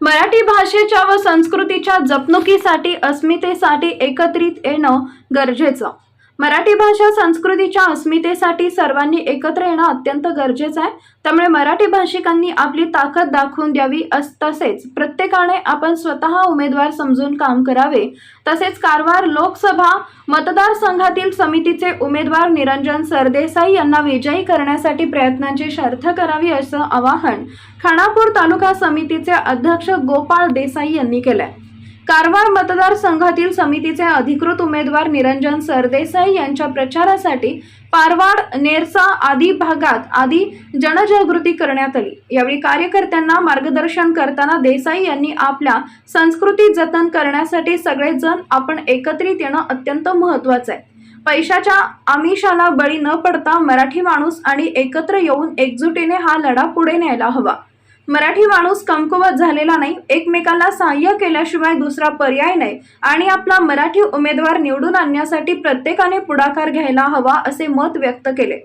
मराठी भाषेच्या व संस्कृतीच्या जपणुकीसाठी अस्मितेसाठी एकत्रित येणं गरजेचं. मराठी भाषा संस्कृतीच्या अस्मितेसाठी सर्वांनी एकत्र येणं अत्यंत गरजेचं आहे. त्यामुळे मराठी भाषिकांनी आपली ताकद दाखवून द्यावी अस तसेच प्रत्येकाने आपण स्वतः उमेदवार समजून काम करावे. तसेच कारवार लोकसभा मतदारसंघातील समितीचे उमेदवार निरंजन सरदेसाई यांना विजयी करण्यासाठी प्रयत्नांची शर्थ करावी असं आवाहन खानापूर तालुका समितीचे अध्यक्ष गोपाळ देसाई यांनी केलंय. कारवार मतदारसंघातील समितीचे अधिकृत उमेदवार निरंजन सरदेसाई यांच्या प्रचारासाठी पारवाड नेरसा आदी भागात आदी जनजागृती करण्यात आली. यावेळी कार्यकर्त्यांना मार्गदर्शन करताना देसाई यांनी आपल्या संस्कृती जतन करण्यासाठी सगळेजण आपण एकत्रित येणं अत्यंत महत्वाचं आहे. पैशाच्या आमिषाला बळी न पडता मराठी माणूस आणि एकत्र येऊन एकजुटीने हा लढा पुढे न्यायला हवा. मराठी माणूस कमकुवत झालेला नाही एकमेकांना सहाय्य केल्याशिवाय दुसरा पर्याय नाही आणि आपला मराठी उमेदवार निवडून आणण्यासाठी प्रत्येकाने पुढाकार घ्यायला हवा असे मत व्यक्त केले.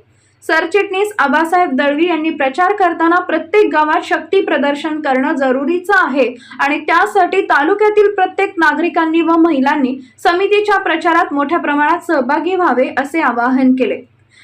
सरचिटणीस आबासाहेब दळवी यांनी प्रचार करताना प्रत्येक गावात शक्ती प्रदर्शन करणं जरुरीचं आहे आणि त्यासाठी तालुक्यातील प्रत्येक नागरिकांनी व महिलांनी समितीच्या प्रचारात मोठ्या प्रमाणात सहभागी व्हावे असे आवाहन केले.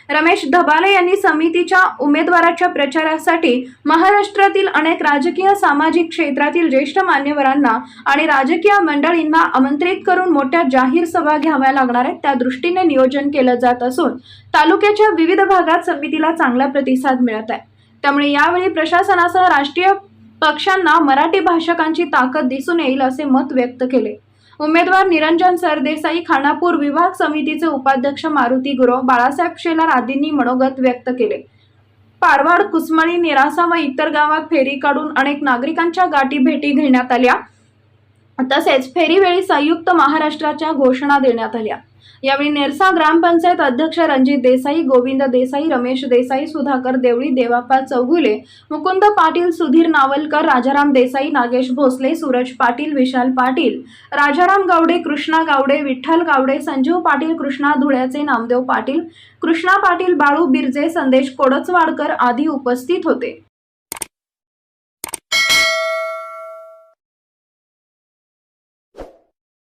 रमेश धबाले यांनी समितीच्या उमेदवाराच्या प्रचारासाठी महाराष्ट्रातील अनेक राजकीय सामाजिक क्षेत्रातील ज्येष्ठ मान्यवरांना आणि राजकीय मंडळींना आमंत्रित करून मोठ्या जाहीर सभा घ्याव्या लागणार आहेत. त्या दृष्टीने नियोजन केलं जात असून तालुक्याच्या विविध भागात समितीला चांगला प्रतिसाद मिळत आहे. त्यामुळे यावेळी प्रशासनासह राष्ट्रीय पक्षांना मराठी भाषकांची ताकद दिसून येईल असे मत व्यक्त केले. उमेदवार निरंजन सरदेसाई खानापूर विभाग समितीचे उपाध्यक्ष मारुती गुरव बाळासाहेब शेलार आदींनी मनोगत व्यक्त केले. पारवाड कुसमळी निरासा व इतर गावात फेरी काढून अनेक नागरिकांच्या गाठी भेटी घेण्यात आल्या. तसेच फेरीवेळी संयुक्त महाराष्ट्राच्या घोषणा देण्यात आल्या. यावेळी नेरसा ग्रामपंचायत अध्यक्ष रणजित देसाई गोविंद देसाई रमेश देसाई सुधाकर देवळी देवाप्पा चौगुले मुकुंद पाटील सुधीर नावलकर राजाराम देसाई नागेश भोसले सूरज पाटील विशाल पाटील राजाराम गावडे कृष्णा गावडे विठ्ठल गावडे संजीव पाटील कृष्णा धुळ्याचे नामदेव पाटील कृष्णा पाटील बाळू बिरजे संदेश कोडचवाडकर आदी उपस्थित होते.